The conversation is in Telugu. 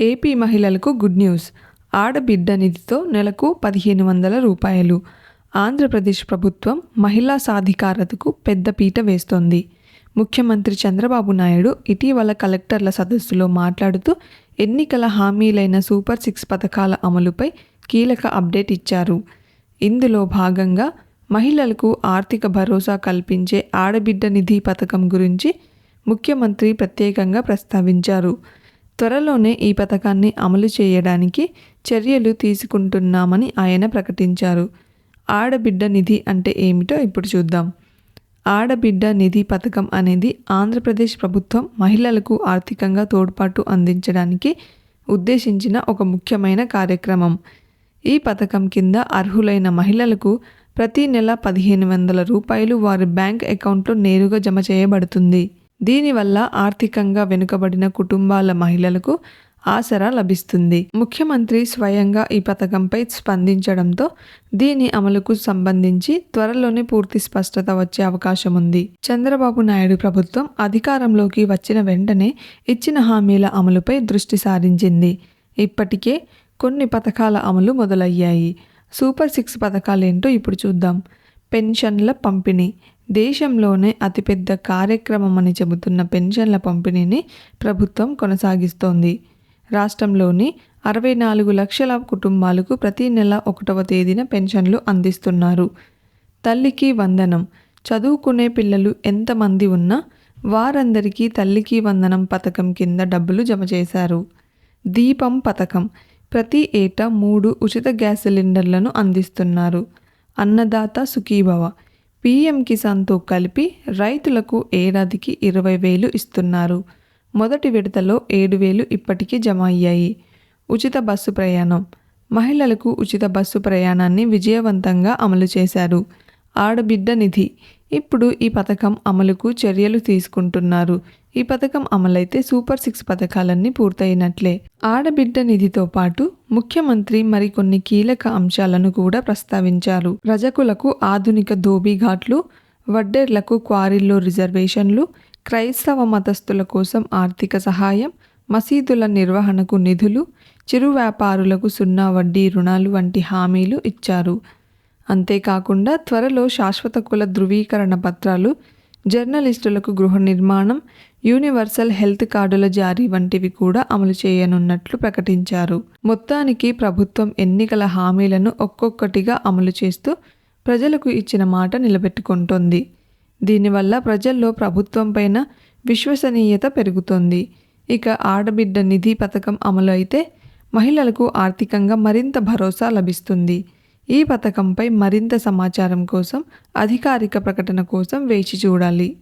ఏపీ మహిళలకు గుడ్ న్యూస్. ఆడబిడ్డ నిధితో నెలకు పదిహేను వందల రూపాయలు. ఆంధ్రప్రదేశ్ ప్రభుత్వం మహిళా సాధికారతకు పెద్దపీట వేస్తోంది. ముఖ్యమంత్రి చంద్రబాబు నాయుడు ఇటీవల కలెక్టర్ల సదస్సులో మాట్లాడుతూ ఎన్నికల హామీలైన సూపర్ సిక్స్ పథకాల అమలుపై కీలక అప్డేట్ ఇచ్చారు. ఇందులో భాగంగా మహిళలకు ఆర్థిక భరోసా కల్పించే ఆడబిడ్డ నిధి పథకం గురించి ముఖ్యమంత్రి ప్రత్యేకంగా ప్రస్తావించారు. త్వరలోనే ఈ పథకాన్ని అమలు చేయడానికి చర్యలు తీసుకుంటున్నామని ఆయన ప్రకటించారు. ఆడబిడ్డ నిధి అంటే ఏమిటో ఇప్పుడు చూద్దాం. ఆడబిడ్డ నిధి పథకం అనేది ఆంధ్రప్రదేశ్ ప్రభుత్వం మహిళలకు ఆర్థికంగా తోడ్పాటు అందించడానికి ఉద్దేశించిన ఒక ముఖ్యమైన కార్యక్రమం. ఈ పథకం కింద అర్హులైన మహిళలకు ప్రతి నెల పదిహేను వందల రూపాయలు వారి బ్యాంక్ అకౌంట్లో నేరుగా జమ చేయబడుతుంది. దీనివల్ల ఆర్థికంగా వెనుకబడిన కుటుంబాల మహిళలకు ఆసరా లభిస్తుంది. ముఖ్యమంత్రి స్వయంగా ఈ పథకంపై స్పందించడంతో దీని అమలుకు సంబంధించి త్వరలోనే పూర్తి స్పష్టత వచ్చే అవకాశం ఉంది. చంద్రబాబు నాయుడు ప్రభుత్వం అధికారంలోకి వచ్చిన వెంటనే ఇచ్చిన హామీల అమలుపై దృష్టి సారించింది. ఇప్పటికే కొన్ని పథకాల అమలు మొదలయ్యాయి. సూపర్ సిక్స్ పథకాలేంటో ఇప్పుడు చూద్దాం. పెన్షన్ల పంపిణీ. దేశంలోనే అతిపెద్ద కార్యక్రమం అని చెబుతున్న పెన్షన్ల పంపిణీని ప్రభుత్వం కొనసాగిస్తోంది. రాష్ట్రంలోని అరవై నాలుగు లక్షల కుటుంబాలకు ప్రతి నెల ఒకటవ తేదీన పెన్షన్లు అందిస్తున్నారు. తల్లికి వందనం. చదువుకునే పిల్లలు ఎంతమంది ఉన్నా వారందరికీ తల్లికి వందనం పథకం కింద డబ్బులు జమ చేశారు. దీపం పథకం. ప్రతి ఏటా మూడు ఉచిత గ్యాస్ సిలిండర్లను అందిస్తున్నారు. అన్నదాత సుఖీభవ. పీఎం కిసాన్తో కలిపి రైతులకు ఏడాదికి ఇరవై వేలు ఇస్తున్నారు. మొదటి విడతలో ఏడు వేలు ఇప్పటికీ జమ అయ్యాయి ఉచిత బస్సు ప్రయాణం. మహిళలకు ఉచిత బస్సు ప్రయాణాన్ని విజయవంతంగా అమలు చేశారు. ఆడబిడ్డ నిధి. ఇప్పుడు ఈ పథకం అమలుకు చర్యలు తీసుకుంటున్నారు. ఈ పథకం అమలైతే సూపర్ సిక్స్ పథకాలన్నీ పూర్తయినట్లే. ఆడబిడ్డ నిధితో పాటు ముఖ్యమంత్రి మరికొన్ని కీలక అంశాలను కూడా ప్రస్తావించారు. రజకులకు ఆధునిక ధోబీఘాట్లు వడ్డేర్లకు క్వారీల్లో రిజర్వేషన్లు క్రైస్తవ మతస్థుల కోసం ఆర్థిక సహాయం మసీదుల నిర్వహణకు నిధులు చిరు వ్యాపారులకు సున్నా వడ్డీ రుణాలు వంటి హామీలు ఇచ్చారు. అంతేకాకుండా త్వరలో శాశ్వత కుల ధృవీకరణ పత్రాలు జర్నలిస్టులకు గృహ నిర్మాణం యూనివర్సల్ హెల్త్ కార్డుల జారీ వంటివి కూడా అమలు చేయనున్నట్లు ప్రకటించారు. మొత్తానికి ప్రభుత్వం ఎన్నికల హామీలను ఒక్కొక్కటిగా అమలు చేస్తూ ప్రజలకు ఇచ్చిన మాట నిలబెట్టుకుంటోంది. దీనివల్ల ప్రజల్లో ప్రభుత్వం పైన విశ్వసనీయత పెరుగుతోంది. ఇక ఆడబిడ్డ నిధి పథకం అమలు అయితే మహిళలకు ఆర్థికంగా మరింత భరోసా లభిస్తుంది. ఈ పథకంపై మరింత సమాచారం కోసం అధికారిక ప్రకటన కోసం వేచి చూడాలి.